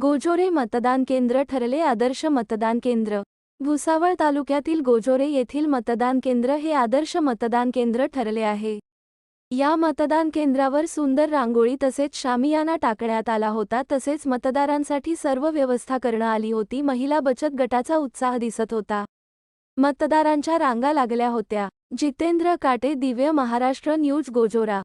गोजोरे मतदान केंद्र ठरले आदर्श मतदान केंद्र. भुसावळ तालुक्यातील गोजोरे येथील मतदान केंद्र हे आदर्श मतदान केंद्र ठरले आहे. या मतदान केंद्रावर सुंदर रांगोळी तसेच शामियाना टाकण्यात आला होता तसेच मतदारांसाठी सर्व व्यवस्था करणं आली होती महिला बचत गटाचा उत्साह दिसत होता. मतदारांच्या रांगा लागल्या होत्या. जितेंद्र काटे दिव्य महाराष्ट्र न्यूज गोजोरा.